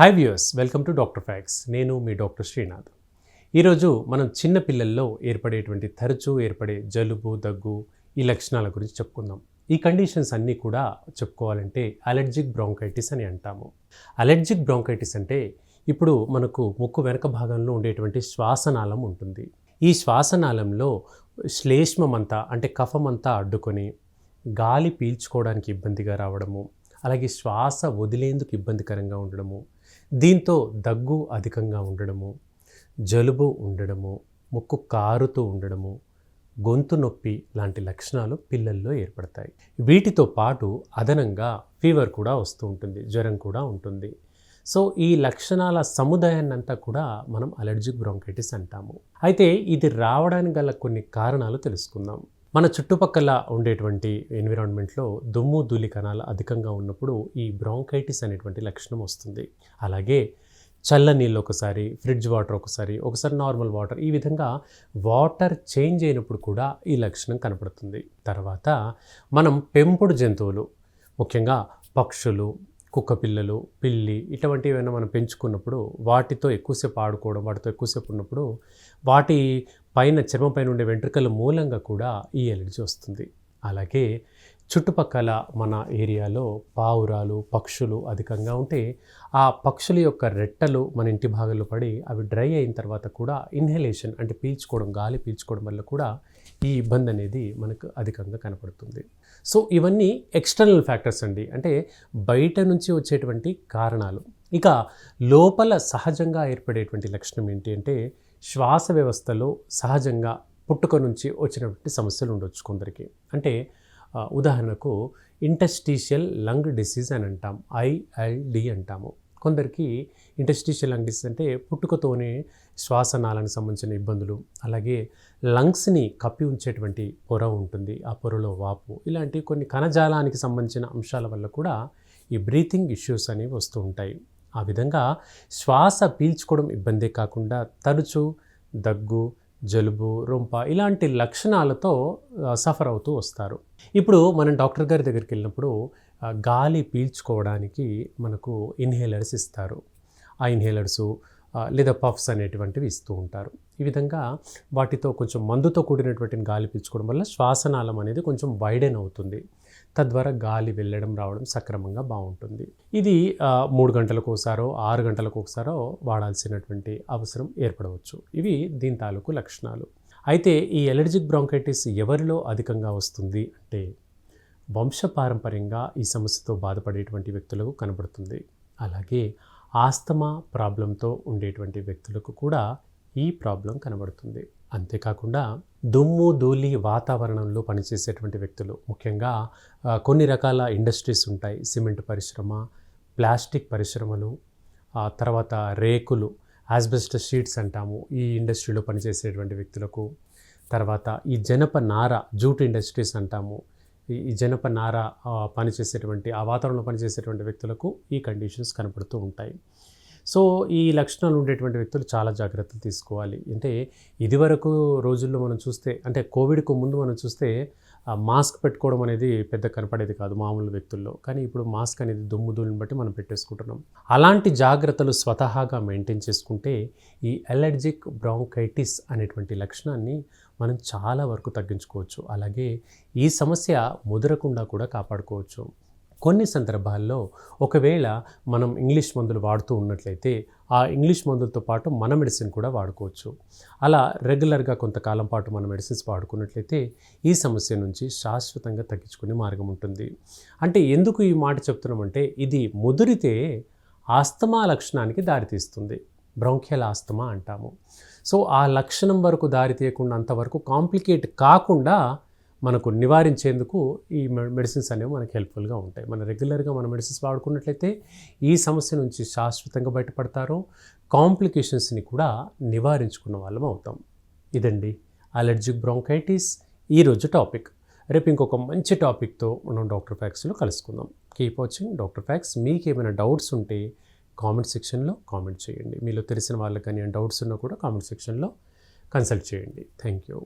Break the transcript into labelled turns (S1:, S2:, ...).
S1: Hi viewers welcome to doctor facts నేను మీ doctor Srinath ఈరోజు మనం చిన్న పిల్లల్లో ఏర్పడేటువంటి తరచూ ఏర్పడే జలుబు దగ్గు ఈ లక్షణాల గురించి చెప్పుకుందాం. ఈ కండిషన్స్ అన్నీ కూడా చెప్పుకోవాలంటే అలర్జిక్ బ్రాంకైటిస్ అని అంటాము. అలర్జిక్ బ్రాంకైటిస్ అంటే ఇప్పుడు మనకు ముక్కు వెనక భాగంలో ఉండేటువంటి శ్వాసనాళం ఉంటుంది. ఈ శ్వాసనాళంలో శ్లేష్మమంతా అంటే కఫమంతా అడ్డుకొని గాలి పీల్చుకోవడానికి ఇబ్బందిగా రావడము అలాగే శ్వాస వదిలేందుకు ఇబ్బందికరంగా ఉండడము దీంతో దగ్గు అధికంగా ఉండడము జలుబు ఉండడము ముక్కు కారుతూ ఉండడము గొంతు నొప్పి లాంటి లక్షణాలు పిల్లల్లో ఏర్పడతాయి. వీటితో పాటు అదనంగా ఫీవర్ కూడా వస్తూ ఉంటుంది జ్వరం కూడా ఉంటుంది. సో ఈ లక్షణాల సముదాయాన్నంతా కూడా మనం అలర్జిక్ బ్రాంకైటిస్ అంటాము. అయితే ఇది రావడానికి గల కొన్ని కారణాలు తెలుసుకుందాం. మన చుట్టుపక్కల ఉండేటువంటి ఎన్విరాన్మెంట్లో దుమ్ము ధూళి కణాలు అధికంగా ఉన్నప్పుడు ఈ బ్రాంకైటిస్ అనేటువంటి లక్షణం వస్తుంది. అలాగే చల్ల నీళ్ళు ఒకసారి ఫ్రిడ్జ్ వాటర్ ఒకసారి ఒకసారి నార్మల్ వాటర్ ఈ విధంగా వాటర్ చేంజ్ అయినప్పుడు కూడా ఈ లక్షణం కనపడుతుంది. తర్వాత మనం పెంపుడు జంతువులు ముఖ్యంగా పక్షులు కుక్క పిల్లలు పిల్లి ఇటువంటివి ఏమైనా మనం పెంచుకున్నప్పుడు వాటితో ఎక్కువసేపు ఆడుకోవడం వాటితో ఎక్కువసేపు ఉన్నప్పుడు వాటి పైన చర్మంపైన ఉండే వెంట్రుకల మూలంగా కూడా ఈ ఎలర్జీ వస్తుంది. అలాగే చుట్టుపక్కల మన ఏరియాలో పావురాలు పక్షులు అధికంగా ఉంటే ఆ పక్షుల యొక్క రెట్టలు మన ఇంటి భాగంలో పడి అవి డ్రై అయిన తర్వాత కూడా ఇన్హలేషన్ అంటే పీల్చుకోవడం గాలి పీల్చుకోవడం వల్ల కూడా ఈ ఇబ్బంది అనేది మనకు అధికంగా కనపడుతుంది. సో ఇవన్నీ ఎక్స్టర్నల్ ఫ్యాక్టర్స్ అండి. అంటే బయట నుంచి వచ్చేటువంటి కారణాలు. ఇక లోపల సహజంగా ఏర్పడేటువంటి లక్షణం ఏంటి అంటే శ్వాస వ్యవస్థలో సహజంగా పుట్టుక నుంచి వచ్చినటువంటి సమస్యలు ఉండొచ్చు కొందరికి. అంటే ఉదాహరణకు ఇంటస్టీషియల్ లంగ్ డిసీజ్ అని అంటాం ఐఎల్డి అంటాము. కొందరికి ఇంటస్టీషియల్ లంగ్ డిసీజ్ అంటే పుట్టుకతోనే శ్వాసనాళానికి సంబంధించిన ఇబ్బందులు అలాగే లంగ్స్ని కప్పి ఉంచేటువంటి పొర ఉంటుంది ఆ పొరలో వాపు. ఇలాంటి కొన్ని కణజాలానికి సంబంధించిన అంశాల వల్ల కూడా ఈ బ్రీతింగ్ ఇష్యూస్ అనేవి వస్తూ ఉంటాయి. ఆ విధంగా శ్వాస పీల్చుకోవడం ఇబ్బందే కాకుండా తరచు దగ్గు జలుబు రొంప ఇలాంటి లక్షణాలతో సఫర్ అవుతూ వస్తారు. ఇప్పుడు మనం డాక్టర్ గారి దగ్గరికి వెళ్ళినప్పుడు గాలి పీల్చుకోవడానికి మనకు ఇన్హేలర్స్ ఇస్తారు. ఆ ఇన్హేలర్సు లేదా పఫ్స్ అనేటువంటివి ఇస్తూ ఉంటారు. ఈ విధంగా వాటితో కొంచెం మందుతో కూడినటువంటి గాలి పీల్చుకోవడం వల్ల శ్వాసనాళం అనేది కొంచెం వైడెన్ అవుతుంది. తద్వారా గాలి వెళ్ళడం రావడం సక్రమంగా బాగుంటుంది. ఇది మూడు గంటలకు ఒకసారో ఆరు గంటలకు ఒకసారో వాడాల్సినటువంటి అవసరం ఏర్పడవచ్చు. ఇవి దీని తాలూకు లక్షణాలు. అయితే ఈ ఎలర్జిక్ బ్రాంకైటిస్ ఎవరిలో అధికంగా వస్తుంది అంటే వంశపారంపర్యంగా ఈ సమస్యతో బాధపడేటువంటి వ్యక్తులకు కనబడుతుంది. అలాగే ఆస్తమా ప్రాబ్లంతో ఉండేటువంటి వ్యక్తులకు కూడా ఈ ప్రాబ్లం కనబడుతుంది. అంతేకాకుండా దుమ్ము ధూళి వాతావరణంలో పనిచేసేటువంటి వ్యక్తులు. ముఖ్యంగా కొన్ని రకాల ఇండస్ట్రీస్ ఉంటాయి. సిమెంట్ పరిశ్రమ ప్లాస్టిక్ పరిశ్రమలు ఆ తర్వాత రేకులు ఆస్బెస్టస్ షీట్స్ అంటాము ఈ ఇండస్ట్రీలో పనిచేసేటువంటి వ్యక్తులకు. తర్వాత ఈ జనప నార జూట్ ఇండస్ట్రీస్ అంటాము ఈ జనప నార పనిచేసేటువంటి ఆ వాతావరణంలో పనిచేసేటువంటి వ్యక్తులకు ఈ కండిషన్స్ కనపడుతూ ఉంటాయి. సో ఈ లక్షణాలు ఉండేటువంటి వ్యక్తులు చాలా జాగ్రత్తలు తీసుకోవాలి. అంటే ఇదివరకు రోజుల్లో మనం చూస్తే అంటే కోవిడ్కు ముందు మనం చూస్తే మాస్క్ పెట్టుకోవడం అనేది పెద్ద కనపడేది కాదు మామూలు వ్యక్తుల్లో. కానీ ఇప్పుడు మాస్క్ అనేది దుమ్ము ధూళిని బట్టి మనం పెట్టేసుకుంటున్నాం. అలాంటి జాగ్రత్తలు స్వతహాగా మెయింటైన్ చేసుకుంటే ఈ అలర్జిక్ బ్రాంకైటిస్ అనేటువంటి లక్షణాన్ని మనం చాలా వరకు తగ్గించుకోవచ్చు. అలాగే ఈ సమస్య ముదరకుండా కూడా కాపాడుకోవచ్చు. కొన్ని సందర్భాల్లో ఒకవేళ మనం ఇంగ్లీష్ మందులు వాడుతూ ఉన్నట్లయితే ఆ ఇంగ్లీష్ మందులతో పాటు మన మెడిసిన్ కూడా వాడుకోవచ్చు. అలా రెగ్యులర్గా కొంతకాలం పాటు మన మెడిసిన్స్ వాడుకున్నట్లయితే ఈ సమస్య నుంచి శాశ్వతంగా తగ్గించుకునే మార్గం ఉంటుంది. అంటే ఎందుకు ఈ మాట చెప్తున్నామంటే ఇది ముదిరితే ఆస్తమా లక్షణానికి దారితీస్తుంది బ్రౌంఖ్యల ఆస్తమా అంటాము. సో ఆ లక్షణం వరకు దారి తీయకుండా అంతవరకు కాంప్లికేట్ కాకుండా మనకు నివారించేందుకు ఈ మె- మెడిసిన్స్ అనేవి మనకు హెల్ప్ఫుల్గా ఉంటాయి. మన రెగ్యులర్గా మన మెడిసిన్స్ వాడుకున్నట్లయితే ఈ సమస్య నుంచి శాశ్వతంగా బయటపడతారు కాంప్లికేషన్స్ని కూడా నివారించుకున్న వాళ్ళం అవుతాం. ఇదండి అలర్జిక్ బ్రాంకైటిస్ ఈరోజు టాపిక్ రేపు ఇంకొక మంచి టాపిక్తో మనం డాక్టర్ ఫ్యాక్స్లో కలుసుకుందాం. కీప్ వాచింగ్ డాక్టర్ ఫ్యాక్స్ మీకు ఏమైనా డౌట్స్ ఉంటే కామెంట్ సెక్షన్లో కామెంట్ చేయండి. మీలో తెలిసిన వాళ్ళకి కానీ డౌట్స్ ఉన్నా కూడా కామెంట్ సెక్షన్లో కన్సల్ట్ చేయండి. Thank you